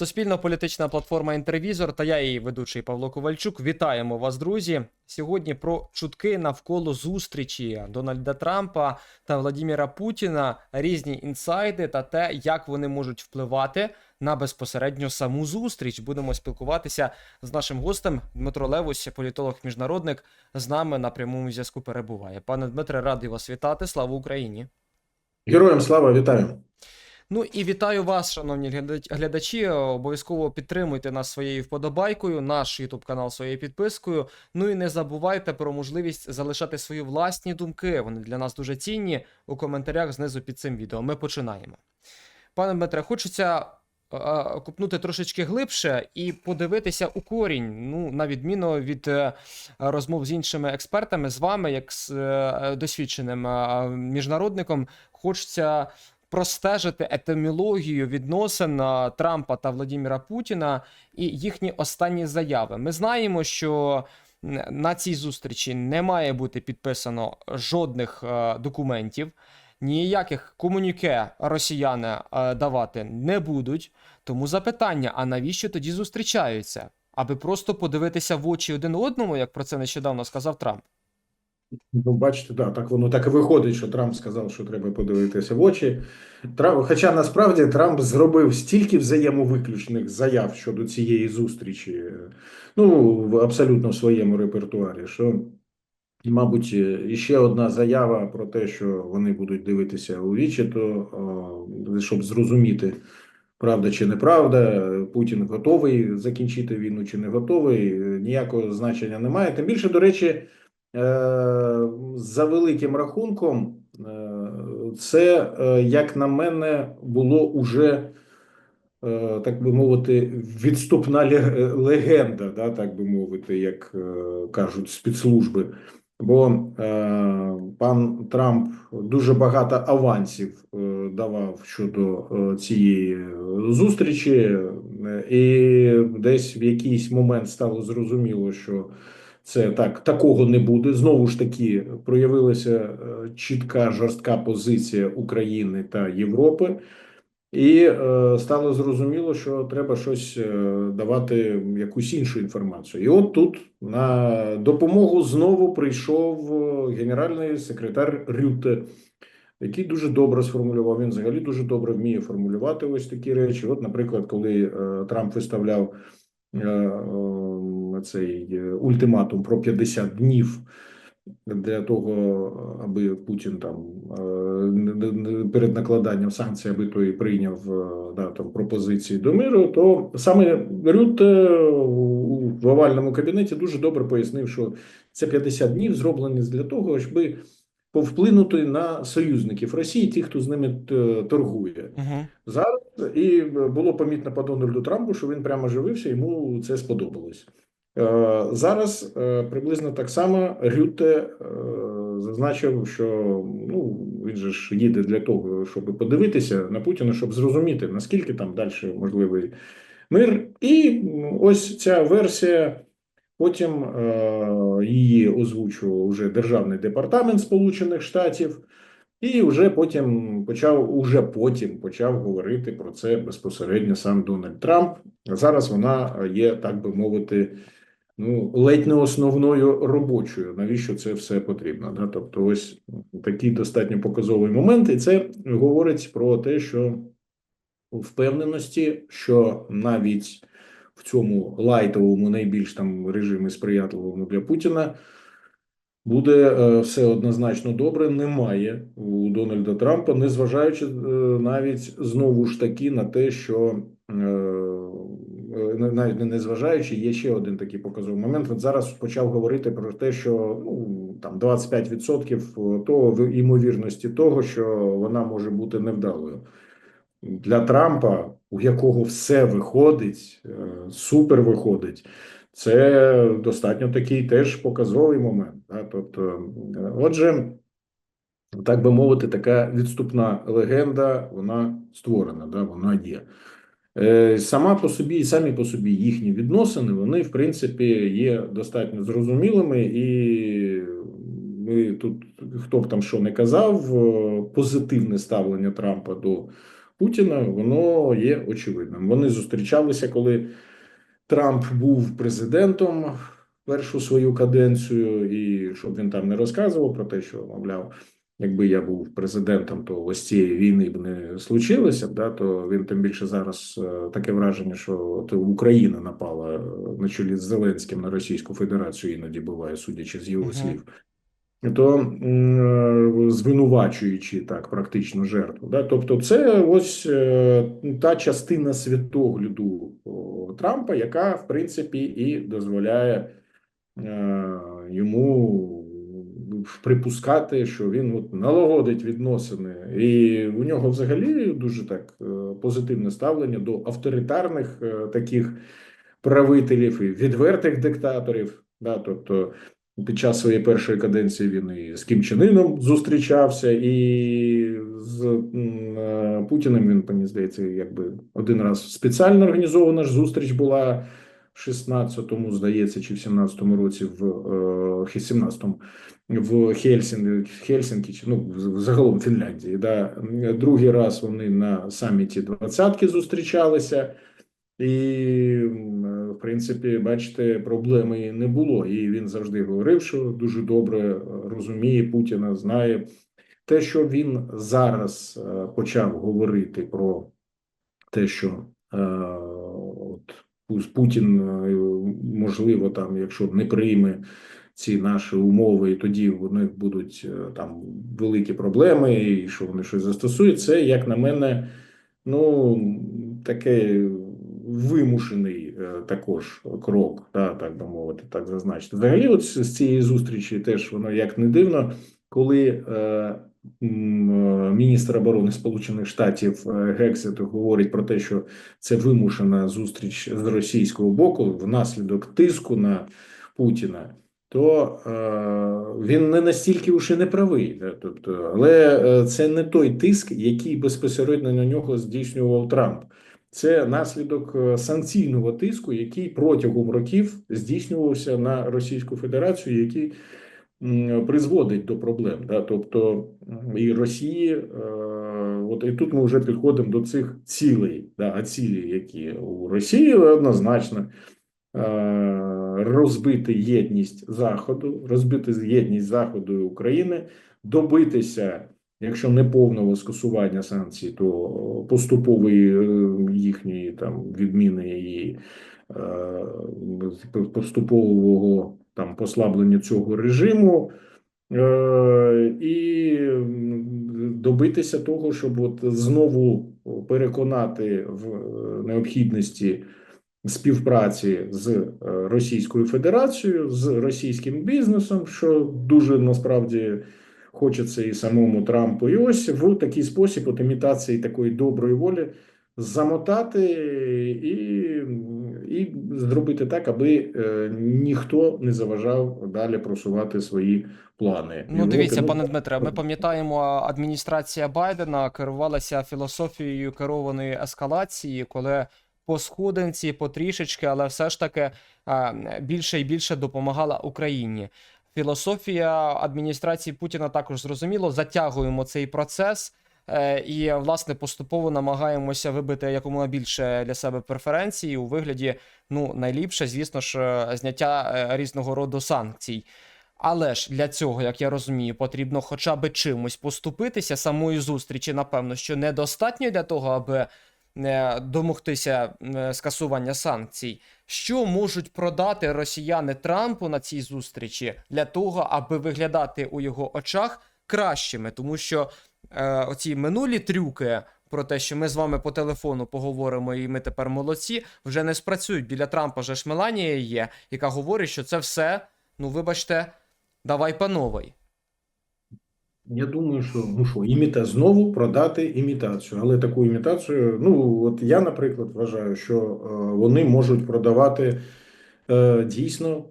Суспільно-політична платформа Інтервізор та я її ведучий Павло Ковальчук. Вітаємо вас, друзі. Сьогодні про чутки навколо зустрічі Дональда Трампа та Владіміра Путіна, різні інсайди та те, як вони можуть впливати на безпосередньо саму зустріч. Будемо спілкуватися з нашим гостем Дмитро Левус, політолог-міжнародник, з нами на прямому зв'язку перебуває. Пане Дмитре, радий вас вітати. Слава Україні! Героям слава, вітаю. Ну і вітаю вас, шановні глядачі. Обов'язково підтримуйте нас своєю вподобайкою, наш YouTube канал своєю підпискою. Ну і не забувайте про можливість залишати свої власні думки. Вони для нас дуже цінні у коментарях знизу під цим відео. Ми починаємо. Пане Дмитре, хочеться купнути трошечки глибше і подивитися у корінь. Ну, на відміну від е, розмов з іншими експертами, з вами, як з е, досвідченим міжнародником, хочеться простежити етимологію відносин Трампа та Владіміра Путіна і їхні останні заяви. Ми знаємо, що на цій зустрічі не має бути підписано жодних е, документів. Ніяких комуніке росіяни е, давати не будуть. Тому запитання: а навіщо тоді зустрічаються? Аби просто подивитися в очі один одному, як про це нещодавно сказав Трамп. Ну, бачите, да, так воно так і виходить, що Трамп сказав, що треба подивитися в очі. Трамп, хоча насправді Трамп зробив стільки взаємовиключних заяв щодо цієї зустрічі, е, ну, в абсолютно в своєму репертуарі, що, мабуть, е, ще одна заява про те, що вони будуть дивитися у вічі, то о, щоб зрозуміти. Правда чи неправда, Путін готовий закінчити війну чи не готовий, е, ніякого значення немає. Тим більше, до речі, е, за великим рахунком, е, це, е, як на мене, було уже, е, так би мовити, відступна легенда, да, так би мовити, як е, кажуть спецслужби. Бо е, пан Трамп дуже багато авансів е, давав щодо е, цієї е, зустрічі, е, і десь в якийсь момент стало зрозуміло, що це так такого не буде. Знову ж таки, проявилася е, чітка жорстка позиція України та Європи. І е, стало зрозуміло, що треба щось е, давати, якусь іншу інформацію. І от тут на допомогу знову прийшов генеральний секретар Рюте, який дуже добре сформулював. Він взагалі дуже добре вміє формулювати ось такі речі. От, наприклад, коли е, Трамп виставляв цей е, ультиматум про 50 днів для того, аби Путін там е, перед накладанням санкцій, аби той прийняв е, да, там пропозиції до миру, то саме Рютте у- в овальному кабінеті дуже добре пояснив, що це 50 днів зроблені для того, щоб повплинути на союзників Росії, ті, хто з ними е, торгує. Угу. Зараз і було помітно по Дональду Трампу, що він прямо живився, йому це сподобалось. Е, Зараз е, приблизно так само Рюте зазначив, що ну він же ж їде для того, щоб подивитися на Путіна, щоб зрозуміти наскільки там далі можливий мир. І ну, ось ця версія. Потім е, її озвучував уже Державний департамент Сполучених Штатів, і вже потім почав уже потім почав говорити про це безпосередньо сам Дональд Трамп. Зараз вона є, так би мовити, ну ледь не основною робочою. Навіщо це все потрібно? Да? Тобто, ось такий достатньо показовий момент, і це говорить про те, що впевненості, що навіть в цьому лайтовому, найбільш там режимі сприятливому для Путіна. Буде е, все однозначно добре. Немає у Дональда Трампа, незважаючи е, навіть знову ж таки на те, що е, навіть не незважаючи, є ще один такий показовий момент. От зараз почав говорити про те, що ну там 25% того ймовірності того, що вона може бути невдалою для Трампа, у якого все виходить, е, супер виходить. Це достатньо такий теж показовий момент. Да? Тобто, е, отже, так би мовити, така відступна легенда, вона створена, да? вона є. Е, Сама по собі і самі по собі їхні відносини, вони, в принципі, є достатньо зрозумілими, і ми тут, хто б там що не казав, позитивне ставлення Трампа до Путіна, воно є очевидним. Вони зустрічалися, коли Трамп був президентом першу свою каденцію, і щоб він там не розказував про те, що мовляв, якби я був президентом, то ось цієї війни б не случилося. Да, то він тим більше зараз е, таке враження, що Україна напала е, на чолі з Зеленським на Російську Федерацію, іноді буває, судячи з його Мгм. слів. То е, звинувачуючи так практично жертву, да, тобто, це ось е, та частина світогляду Трампа, яка в принципі і дозволяє е, йому припускати, що він от налагодить відносини, і у нього взагалі дуже так позитивне ставлення до авторитарних таких правителів і відвертих диктаторів. Да, тобто під час своєї першої каденції він і з Кім Чен зустрічався, і з е, Путіним він, мені здається, якби один раз спеціально організована ж зустріч була в 16-му, здається, чи в 17-му році в е, 17-му в Хельсінкі, Хельсінкі, чи ну загалом Фінляндії. Да. Другий раз вони на саміті двадцятки зустрічалися. І, м, в принципі, бачите, проблеми не було. І він завжди говорив, що дуже добре е, розуміє Путіна, знає те, що він зараз е, почав говорити про те, що е, от Путін, можливо, там, якщо не прийме ці наші умови, і тоді в них будуть там великі проблеми, і що вони щось застосують, це, як на мене, ну таке вимушений е, також крок, да, так би мовити, так зазначити. Взагалі, от з цієї зустрічі теж воно як не дивно, коли е, е, міністр оборони Сполучених Штатів е, Гексет говорить про те, що це вимушена зустріч з російського боку внаслідок тиску на Путіна. То е, він не настільки уж і не правий, да, тобто, але це не той тиск, який безпосередньо на нього здійснював Трамп. Це наслідок е, санкційного тиску, який протягом років здійснювався на Російську Федерацію, який призводить до проблем. Да? Тобто і Росії, е, от і тут ми вже підходимо до цих цілей, да? а цілі, які у Росії однозначно е, розбити єдність Заходу, розбити єдність Заходу і України, добитися. Якщо не повного скасування санкцій, то поступової е, їхньої там відміни і е, поступового там послаблення цього режиму, е, і добитися того, щоб от знову переконати в е, необхідності співпраці з е, Російською Федерацією, з російським бізнесом, що дуже насправді хочеться і самому Трампу. І ось в такий спосіб, от імітації такої доброї волі, замотати і, і зробити так, аби е, ніхто не заважав далі просувати свої плани. Ну, І дивіться, пане Дмитре, ми пам'ятаємо, адміністрація Байдена керувалася філософією керованої ескалації, коли по сходинці, потрішечки, але все ж таки більше і більше допомагала Україні. Філософія адміністрації Путіна також зрозуміло, затягуємо цей процес. е, І, власне, поступово намагаємося вибити якомога більше для себе преференцій у вигляді, ну, найліпше, звісно ж, е, зняття е, різного роду санкцій. Але ж для цього, як я розумію, потрібно хоча б чимось поступитися самої зустрічі, напевно, що недостатньо для того, аби домогтися е, скасування санкцій. Що можуть продати росіяни Трампу на цій зустрічі для того, аби виглядати у його очах кращими? Тому що е, оці минулі трюки. Про те, що ми з вами по телефону поговоримо, і ми тепер молодці, вже не спрацюють. Біля Трампа же ж Меланія є, яка говорить, що це все, ну вибачте, давай по новій. Я думаю, що ну що, іміта знову продати імітацію, але таку імітацію, ну от я, наприклад, вважаю, що е, вони можуть продавати е, дійсно е,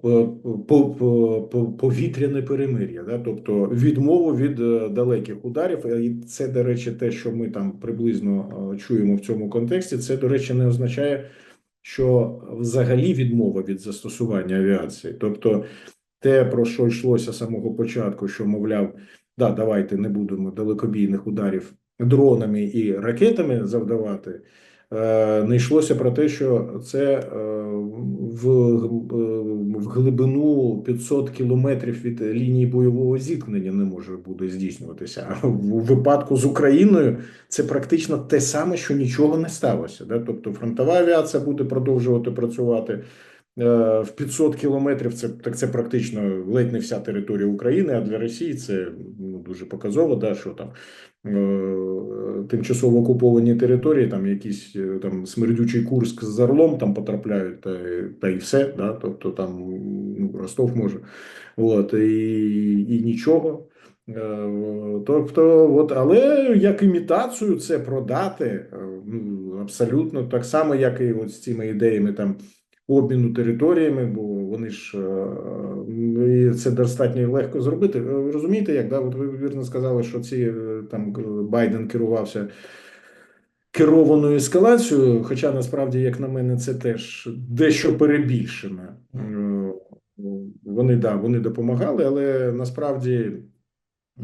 по, по, по, повітряне перемир'я, да? тобто відмову від далеких ударів. І це, до речі, те, що ми там приблизно чуємо в цьому контексті, це, до речі, не означає, що взагалі відмова від застосування авіації, тобто те, про що йшлося з самого початку, що мовляв. Да, давайте не будемо далекобійних ударів дронами і ракетами завдавати. Е, Не йшлося про те, що це е, в, в глибину 500 кілометрів від лінії бойового зіткнення не може буде здійснюватися. А в випадку з Україною це практично те саме, що нічого не сталося. Да? Тобто фронтова авіація буде продовжувати працювати е, в 500 кілометрів. Це так це практично ледь не вся територія України. А для Росії це ну, дуже показово, да, що там е, тимчасово окуповані території, там якийсь е, там смердючий Курск з Орлом там потрапляють, та, та і все. Да? Тобто там ну, Ростов може. От, і, і нічого. Е, Тобто, от, але як імітацію це продати е, ну, абсолютно так само, як і от з цими ідеями там обміну територіями, бо вони ж е, це достатньо легко зробити. Розумієте, як да? От ви вірно сказали, що ці е, там Байден керувався керованою ескалацією, хоча насправді, як на мене, це теж дещо перебільшено. Е, Вони да, вони допомагали, але насправді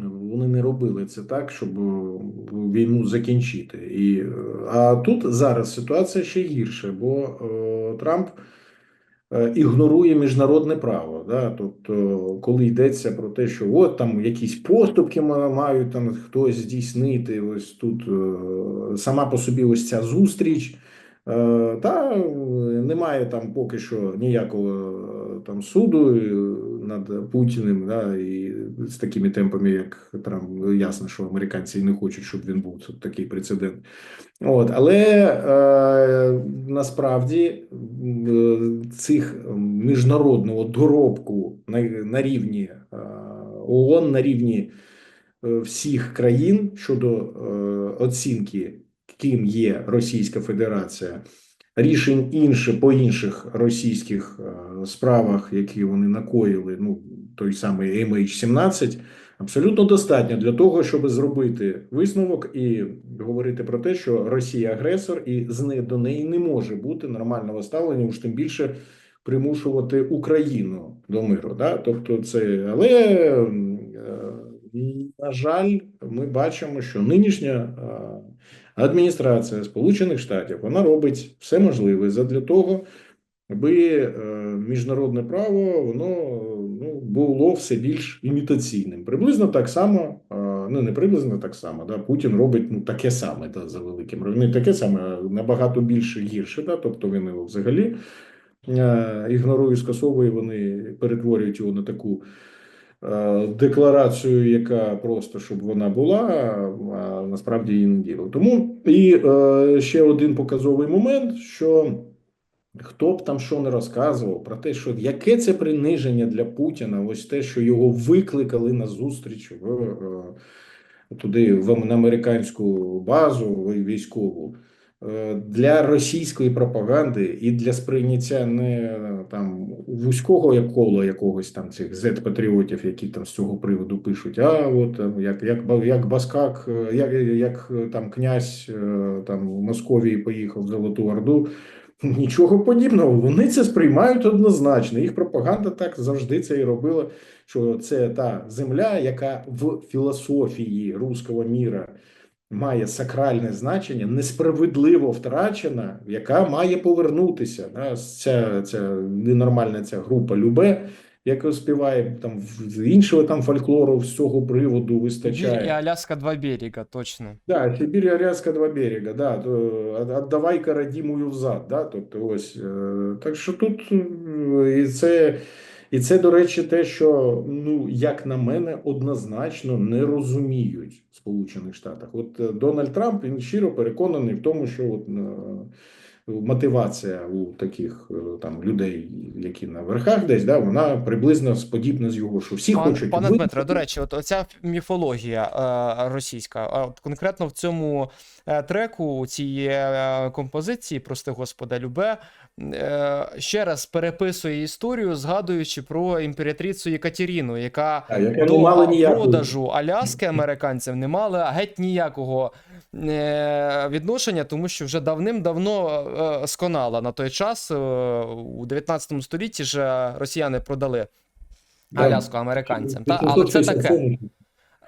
вони не робили це так, щоб е, війну закінчити. І, а тут зараз ситуація ще гірше, бо е, Трамп е, ігнорує міжнародне право. Да? Тобто, коли йдеться про те, що от там якісь поступки ма- мають там хтось здійснити, ось тут е, сама по собі ось ця зустріч. Е, Та немає там поки що ніякого е, там суду е, над Путіним, да, і з такими темпами, як Трамп, ясно, що американці не хочуть, щоб він був Це такий прецедент. От, але е, насправді цих міжнародного доробку на, на рівні е, ООН, на рівні всіх країн щодо е, оцінки, ким є Російська Федерація, рішень інше по інших російських е, справах, які вони накоїли, ну той самий MH17, абсолютно достатньо для того, щоб зробити висновок і говорити про те, що Росія агресор, і з неї до неї не може бути нормального ставлення, уж тим більше примушувати Україну до миру. Да? Тобто, це але е, на жаль, ми бачимо, що нинішня е, адміністрація Сполучених Штатів вона робить все можливе задля того, аби е, міжнародне право воно ну, було все більш імітаційним. Приблизно так само, е, ну не приблизно так само, да, Путін робить ну, таке саме да, за великим. Не таке саме, набагато більше гірше. Да, тобто він його взагалі е, ігнорує, скасовує, вони перетворюють його на таку декларацію, яка просто щоб вона була, а насправді її не діло. Тому і е, ще один показовий момент, що хто б там що не розказував про те, що яке це приниження для Путіна, ось те, що його викликали на зустріч в е, туди в американську базу військову. Е, Для російської пропаганди і для сприйняття не там вузького кола якогось там цих зет-патріотів, які там з цього приводу пишуть. А от там, як, як, як Баскак, е, як, як е, там князь е, там в Московії поїхав в Золоту Орду. Нічого подібного. Вони це сприймають однозначно. Їх пропаганда так завжди це і робила. Що це та земля, яка в філософії руського міра має сакральне значення, несправедливо втрачена, яка має повернутися. Да? Ця, ця ненормальна ця група Любе, яка співає там з іншого там фольклору з цього приводу Сибір вистачає. і Аляска два берега, точно. Да, Сибір, Арязка, два берега, да отдавай-ка родимую взад, да, тобто ось, е, так що тут е, і це, і це, до речі, те, що, ну, як на мене, однозначно не розуміють в Сполучених Штатах. От е, Дональд Трамп, він щиро переконаний в тому, що от, е, мотивація у таких е, там людей, які на верхах десь, да, вона приблизно подібна з його, що всі Пан, хочуть пане вийти. Дмитре, до речі, от оця міфологія е, російська, а от конкретно в цьому треку, у цій е, композиції, прости господа, Любе, ще раз переписує історію, згадуючи про імператрицю Єкатеріну, яка А, не до мала продажу Аляски американцям не мали геть ніякого е, відношення, тому що вже давним-давно е, сконала на той час, е, у 19 столітті ж е, росіяни продали Аляску американцям. Та, але це таке.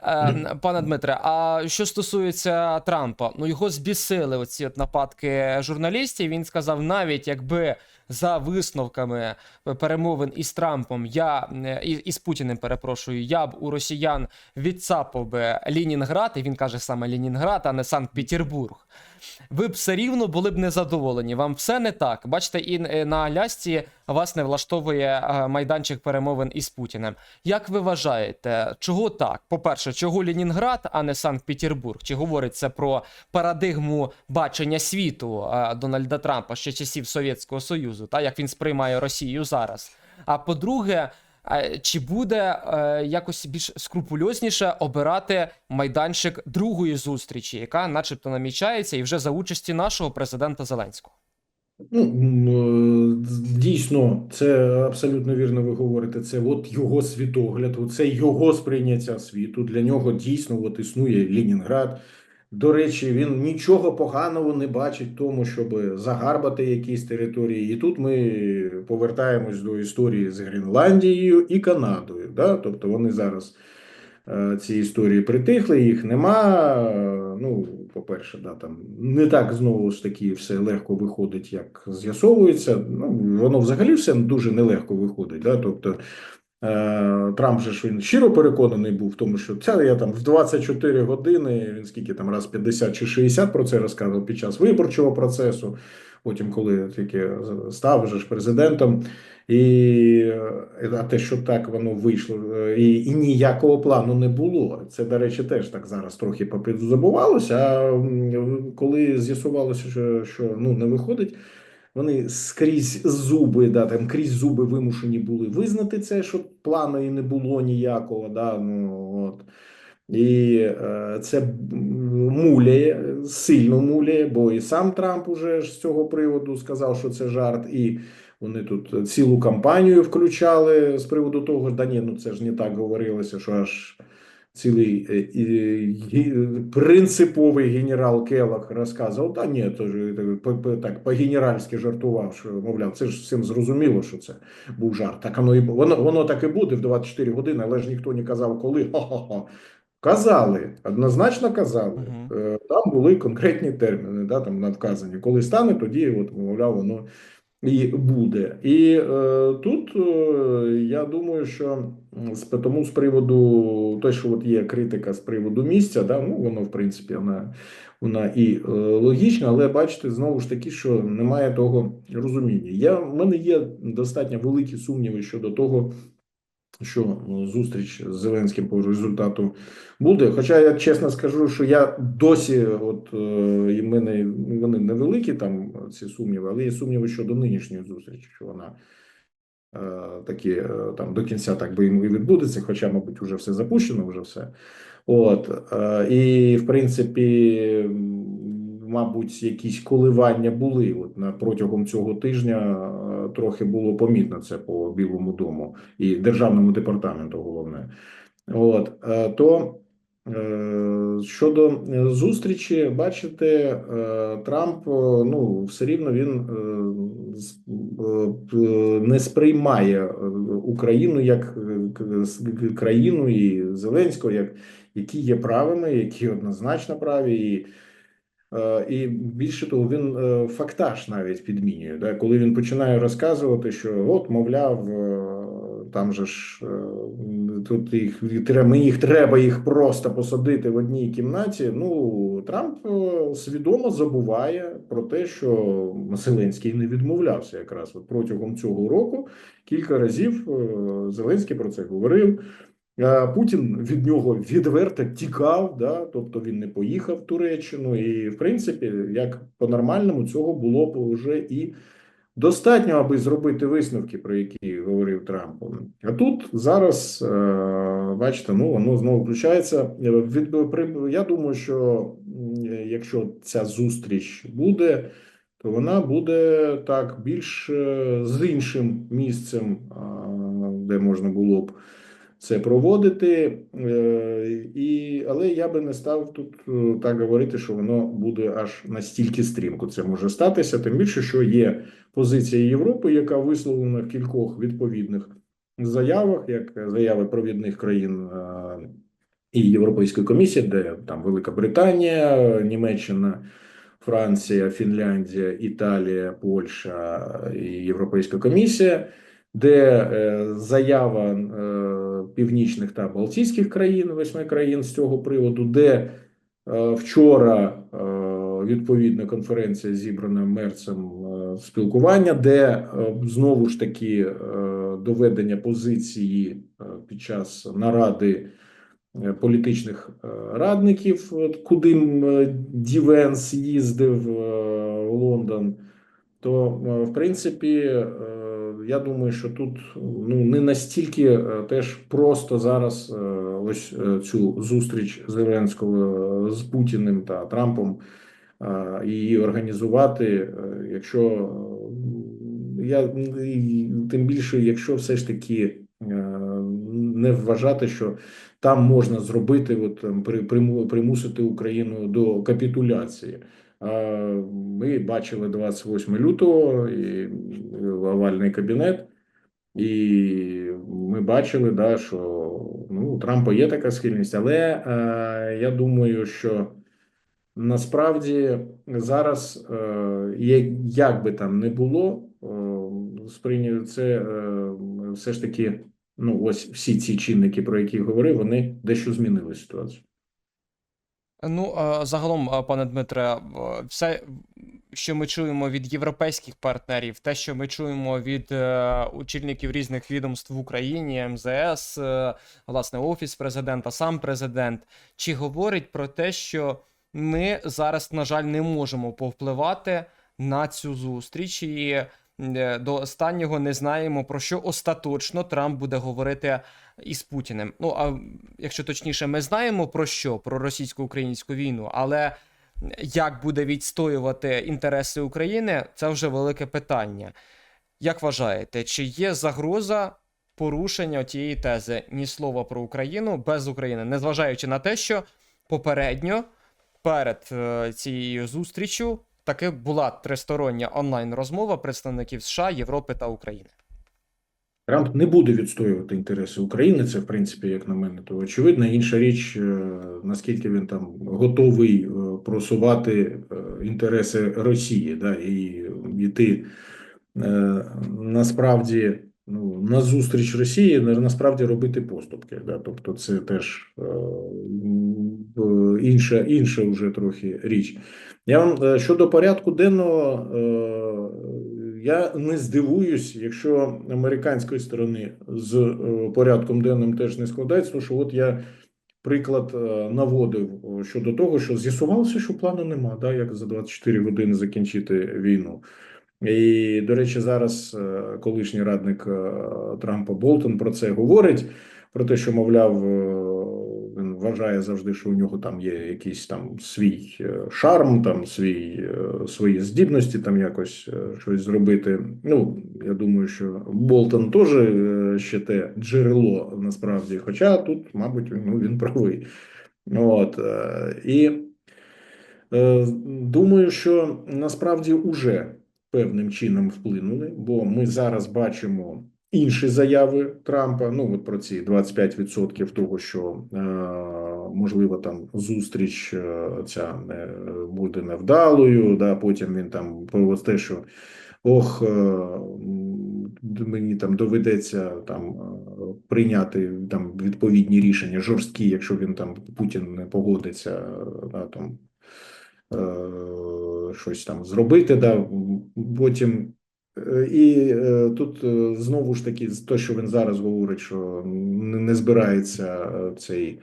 567. Е, Пане Дмитре, а що стосується Трампа, ну його збісили оці от нападки журналістів. Він сказав, навіть якби за висновками перемовин із Трампом, я із Путіним перепрошую, я б у росіян відцапав би Лінінград, і він каже саме Лінінград, а не Санкт-Петербург. Ви б все рівно були б незадоволені. Вам все не так. Бачите, і е, на Алясці вас не влаштовує е, майданчик перемовин із Путіним. Як ви вважаєте, чого так? По-перше, чого Ленінград, а не Санкт-Петербург? Чи говорить це про парадигму бачення світу е, Дональда Трампа ще часів Совєтського Союзу, та як він сприймає Росію зараз? А по-друге, чи буде е, якось більш скрупульозніше обирати майданчик другої зустрічі, яка, начебто, намічається, і вже за участі нашого президента Зеленського? Ну, е, дійсно, це абсолютно вірно ви говорите. Це от його світогляд, це його сприйняття світу. Для нього дійсно от існує Ленінград. До речі, він нічого поганого не бачить в тому, щоб загарбати якісь території. І тут ми повертаємось до історії з Гренландією і Канадою. Да? Тобто вони зараз е, ці історії притихли, їх нема. Ну, по-перше, да, там не так знову ж таки все легко виходить, як з'ясовується. Ну, воно взагалі все дуже нелегко виходить. Да? Тобто Трамп же ж він щиро переконаний був в тому, що це я там в 24 години, він скільки там раз 50 чи 60 про це розказував під час виборчого процесу. Потім, коли тільки став вже ж президентом, і е, а те, що так воно вийшло, е, і, і ніякого плану не було. Це, до речі, теж так зараз трохи попідзабувалося. А коли з'ясувалося, що, що ну не виходить, вони скрізь зуби, да, там крізь зуби вимушені були визнати це, що плану і не було ніякого. Да, ну, от. І е, це муляє, сильно муляє, бо і сам Трамп уже з цього приводу сказав, що це жарт, і вони тут цілу кампанію включали з приводу того, да ні, ну це ж не так говорилося, що аж цілий е, принциповий генерал Келлах розказував, та ні, то ж е, так по-генеральськи жартував, що мовляв, це ж всім зрозуміло, що це був жарт. Так воно і воно, воно так і буде в 24 години, але ж ніхто не казав, коли. Хо-хо-хо. Казали, однозначно казали. Е, Там були конкретні терміни, да, там навказані. Коли стане, тоді, от, мовляв, воно і буде. І е, тут е, я думаю, що з тому з приводу те, що от є критика з приводу місця, да, ну воно в принципі вона, вона і е, логічна, але бачите, знову ж таки, що немає того розуміння. Я в мене є достатньо великі сумніви щодо того. Що ну, зустріч з Зеленським по результату буде. Хоча я чесно скажу, що я досі, от е, і мене вони невеликі там ці сумніви, але є сумніви щодо нинішньої зустрічі, що вона е, таки е, там до кінця так би і відбудеться, хоча, мабуть, вже все запущено, вже все. От і в принципі, мабуть, якісь коливання були. От на протягом цього тижня е, трохи було помітно це по Білому дому і державному департаменту, головне. От е, то е, щодо зустрічі, бачите, Трамп, ну все рівно він не сприймає Україну як країну і Зеленського, як які є правими, які однозначно праві. І І більше того, він е, фактаж навіть підмінює. Да? Коли він починає розказувати, що от, мовляв, е, там же ж е, тут їх мені їх треба їх просто посадити в одній кімнаті. Ну Трамп е, свідомо забуває про те, що Зеленський не відмовлявся якраз от протягом цього року. Кілька разів е, Зеленський про це говорив. Е, Путін від нього відверто тікав, да, тобто він не поїхав в Туреччину, і в принципі, як по-нормальному, цього було б вже і достатньо, аби зробити висновки, про які говорив Трамп. А тут зараз, е, бачите, ну воно знову включається. Е, я думаю, що якщо ця зустріч буде, то вона буде так більш з іншим місцем, де можна було б це проводити, Е, і, але я би не став тут е, так говорити, що воно буде аж настільки стрімко. Це може статися, тим більше, що є позиція Європи, яка висловлена в кількох відповідних заявах, як заяви провідних країн е, і Європейської комісії, де там Велика Британія, Німеччина, Франція, Фінляндія, Італія, Польща і Європейська комісія, де е, заява е, північних та Балтійських країн, восьми країн з цього приводу, де е, вчора відповідна конференція зібрана мерцем спілкування, де знову ж таки доведення позиції під час наради політичних радників, куди Дівенс їздив в Лондон. То, в принципі, я думаю, що тут ну не настільки е, теж просто зараз е, ось е, цю зустріч Зеленського з Путіним та Трампом її організувати, якщо я тим більше, якщо все ж таки не вважати, що там можна зробити, от приму- примусити Україну до капітуляції. Ми бачили 28 лютого і овальний кабінет, і ми бачили, да, що ну, у Трампа є така схильність, але е, я думаю, що насправді зараз, е, як би там не було, е, сприйняв це е, все ж таки, ну, ось всі ці чинники, про які говорив, вони дещо змінили ситуацію. Ну, загалом, пане Дмитре, все, що ми чуємо від європейських партнерів, те, що ми чуємо від е, очільників різних відомств в Україні, МЗС, е, власне, офіс президента, сам президент, чи говорить про те, що ми зараз, на жаль, не можемо повпливати на цю зустріч? І до останнього не знаємо про що остаточно Трамп буде говорити із Путіним. Ну а якщо точніше, ми знаємо про що? Про російсько-українську війну, але як буде відстоювати інтереси України, це вже велике питання. Як вважаєте, чи є загроза порушення тієї тези ні слова про Україну без України, незважаючи на те, що попередньо перед е, цією зустрічю таки була тристороння онлайн розмова представників США, Європи та України? Трамп не буде відстоювати інтереси України. Це, в принципі, як на мене, то очевидно. Інша річ, е, наскільки він там готовий е, просувати е, інтереси Росії, да, і йти насправді ну, на зустріч Росії, на- насправді робити поступки. Да, тобто, це теж інша, інша вже трохи річ. Я вам е, щодо порядку денного, е, я не здивуюсь, якщо американської сторони з е, порядком денним теж не складається, тому що от я приклад наводив щодо того, що з'ясувалося, що плану нема, да, як за 24 години закінчити війну. І, до речі, зараз колишній радник Трампа Болтон про це говорить, про те, що, мовляв, вважає завжди, що у нього там є якийсь там свій е, шарм, там свій, е, свої здібності, там якось е, щось зробити. Ну, я думаю, що Болтон теж ще те джерело насправді, хоча тут, мабуть, ну, він правий. От, і Думаю, що насправді уже певним чином вплинули, бо ми зараз бачимо інші заяви Трампа. Ну от про ці 25% того, що е, можливо там зустріч е, ця не буде невдалою. Да, потім він там про те, що ох, е, мені там доведеться там е, прийняти там відповідні рішення жорсткі, якщо він там Путін не погодиться е, да, там е, щось там зробити, да, потім. І е, тут е, знову ж таки те, що він зараз говорить, що не збирається е, цей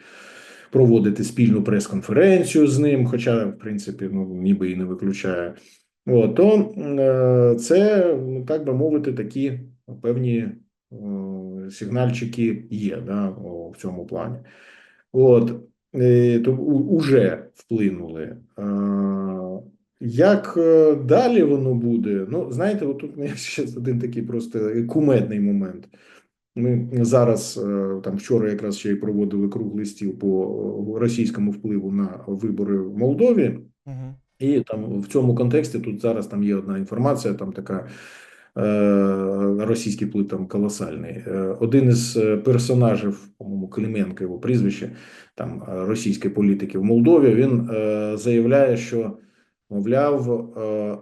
проводити спільну прес-конференцію з ним, хоча, в принципі, ну ніби і не виключає. От, то це, ну, так би мовити, такі певні сигнальчики є да, в цьому плані. От, то уже вплинули. Як е, далі воно буде? Ну, знаєте, от тут у мене ще один такий просто кумедний момент. Ми зараз е, там вчора якраз ще й проводили круглий стіл по російському впливу на вибори в Молдові. Угу. І там в цьому контексті тут зараз там є одна інформація, там така Е, Російський вплив там колосальний. Е, Один із персонажів, по-моєму, Клименко, його прізвище, там російської політики в Молдові, він е, заявляє, що мовляв, е,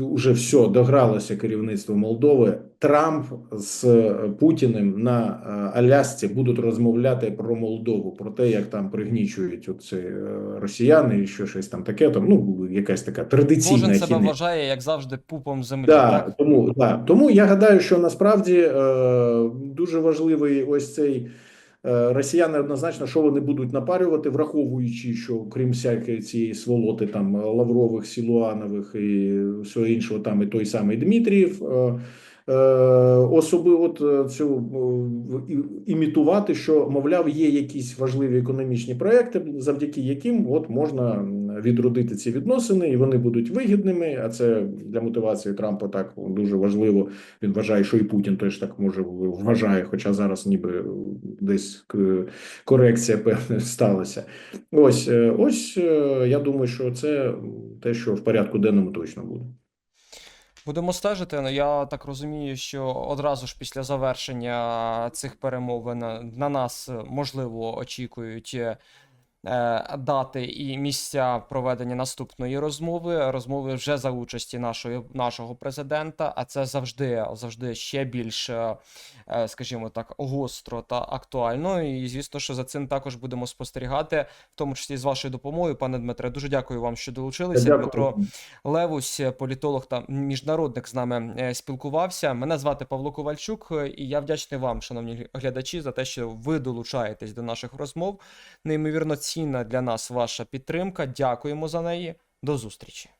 уже все догралося керівництво Молдови. Трамп з е, Путіним на е, Алясці будуть розмовляти про Молдову, про те, як там пригнічують оці е, росіяни, і що щось там таке. Там ну якась така традиційна Кожен себе вважає, як завжди, пупом землі. Да, Так? тому, да, тому я гадаю, що насправді е, дуже важливий ось цей е, росіяни однозначно, що вони будуть напарювати, враховуючи, що крім всякої цієї сволоти, там Лаврових, Сілуанових і всього іншого, там і той самий Дмитрієв. Е, е, Особи, от е, цю е, імітувати, що мовляв, є якісь важливі економічні проекти, завдяки яким от можна відродити ці відносини, і вони будуть вигідними. А це для мотивації Трампа так дуже важливо. Він вважає, що і Путін теж так може вважає, хоча зараз ніби десь корекція певна сталася. Ось е, ось е, я думаю, що це те, що в порядку денному точно буде. Будемо стежити. Ну, я так розумію, що одразу ж після завершення цих перемовин на нас, е, можливо, очікують е, дати і місця проведення наступної розмови. Розмови вже за участі нашої нашого президента. А це завжди завжди ще більш, е, е, скажімо так, гостро та актуально. І звісно, що за цим також будемо спостерігати, в тому числі з вашою допомогою, пане Дмитре. Дуже дякую вам, що долучилися. Дмитро Левусь, політолог та міжнародник з нами е, спілкувався. Мене звати Павло Ковальчук, е, і я вдячний вам, шановні глядачі, за те, що ви долучаєтесь до наших розмов. Неймовірно цінна для нас ваша підтримка. Дякуємо за неї. До зустрічі.